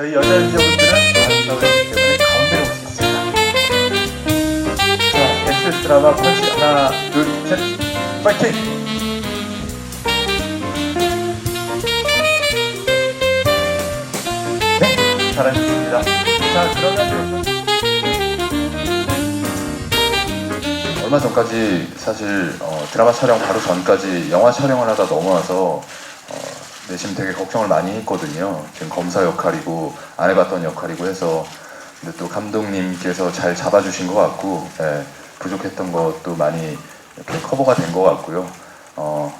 저희 여자 유저분들은 아름다우기 때문에 가운데로 오시겠습니다. 자, SBS 드라마 펀치 하나, 둘, 셋, 파이팅! 네, 잘하셨습니다. 자, 그러면 얼마 전까지 사실 어, 드라마 촬영 바로 전까지 영화 촬영을 하다 넘어와서 어, 내심 되게 걱정을 많이 했거든요. 지금 검사 역할이고 안 해봤던 역할이고 해서 근데 또 감독님께서 잘 잡아주신 것 같고 예, 부족했던 것도 많이 이렇게 커버가 된 것 같고요. 어,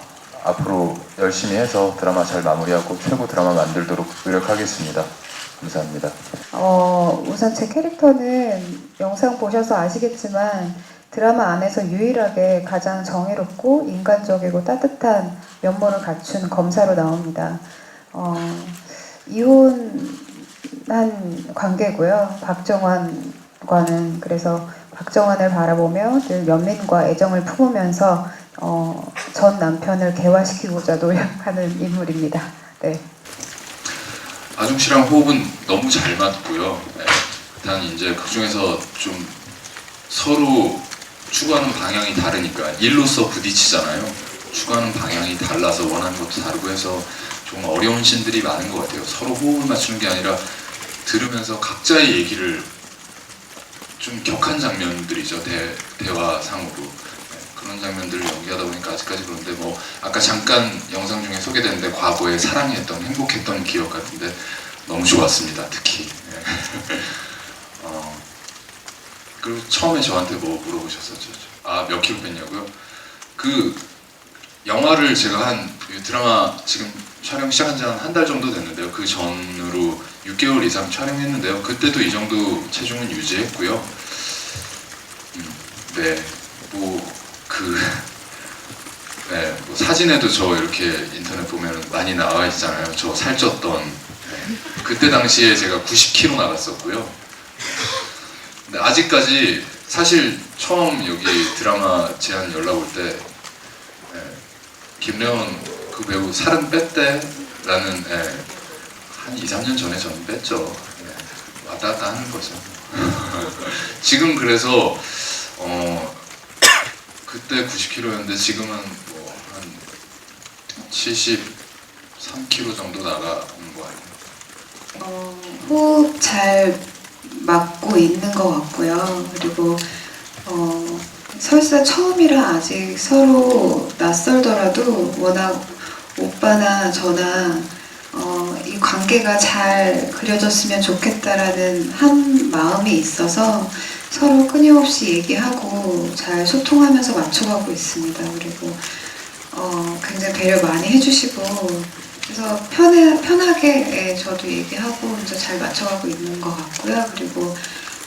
앞으로 열심히 해서 드라마 잘 마무리하고 최고 드라마 만들도록 노력하겠습니다. 감사합니다. 어, 우선 제 캐릭터는 영상 보셔서 아시겠지만 드라마 안에서 유일하게 가장 정의롭고 인간적이고 따뜻한 면모를 갖춘 검사로 나옵니다. 어, 이혼한 관계고요. 박정환과는 그래서 박정환을 바라보며 늘 연민과 애정을 품으면서 어, 전 남편을 개화시키고자 노력하는 인물입니다. 네. 아중 씨랑 호흡은 너무 잘 맞고요. 네. 일단 이제 그 중에서 좀 서로 추구하는 방향이 다르니까 일로서 부딪히잖아요. 추구하는 방향이 달라서 원하는 것도 다르고 해서 좀 어려운 신들이 많은 것 같아요. 서로 호흡을 맞추는 게 아니라 들으면서 각자의 얘기를 좀 격한 장면들이죠. 대, 대화상으로. 네, 그런 장면들을 연기하다 보니까 아직까지 그런데 뭐 아까 잠깐 영상 중에 소개됐는데 과거에 사랑했던 행복했던 기억 같은데 너무 좋았습니다. 특히. 네. 어, 그리고 처음에 저한테 뭐 물어보셨었죠? 아 몇 킬로 뺐냐고요? 그 영화를 제가 한그 드라마 지금 촬영 시작한 지 한 한 달 정도 됐는데요. 그 전으로 6개월 이상 촬영했는데요. 그때도 이 정도 체중은 유지했고요. 음, 네, 뭐그 네, 뭐 사진에도 저 이렇게 인터넷 보면 많이 나와 있잖아요. 저 살쪘던 네. 그때 당시에 제가 90kg 나갔었고요. 근데 아직까지 사실 처음 여기 드라마 제안 연락 올 때 김래원 그 배우 살은 뺐대라는 예, 한 2, 3년 전에 저는 뺐죠. 예, 왔다 갔다 하는 거죠. 지금 그래서 어 그때 90kg였는데 지금은 뭐 한 73kg 정도 나가는 거 같아요. 어, 호흡 잘 맞고 있는 것 같고요. 그리고 어, 설사 처음이라 아직 서로 낯설더라도 워낙 오빠나 저나 어, 이 관계가 잘 그려졌으면 좋겠다라는 한 마음이 있어서 서로 끊임없이 얘기하고 잘 소통하면서 맞춰가고 있습니다. 그리고 어, 굉장히 배려 많이 해주시고 그래서 편해, 편하게 예, 저도 얘기하고 이제 잘 맞춰가고 있는 것 같고요. 그리고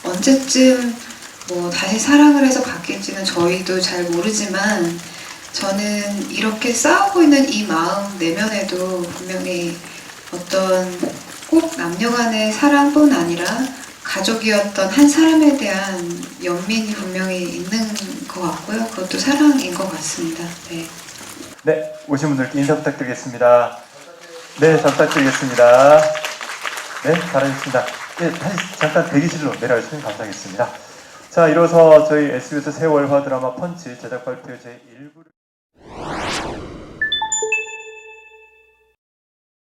언제쯤 뭐 다시 사랑을 해서 바뀔지는 저희도 잘 모르지만 저는 이렇게 싸우고 있는 이 마음 내면에도 분명히 어떤 꼭 남녀 간의 사랑뿐 아니라 가족이었던 한 사람에 대한 연민이 분명히 있는 것 같고요. 그것도 사랑인 것 같습니다. 네. 네, 오신 분들께 인사 부탁드리겠습니다. 네, 잘 부탁드리겠습니다. 네, 잘하셨습니다. 네, 다시 잠깐 대기실로 내려주시면 감사하겠습니다. 자, 이로서 저희 SBS 세월화 드라마 펀치 제작 발표 제1부를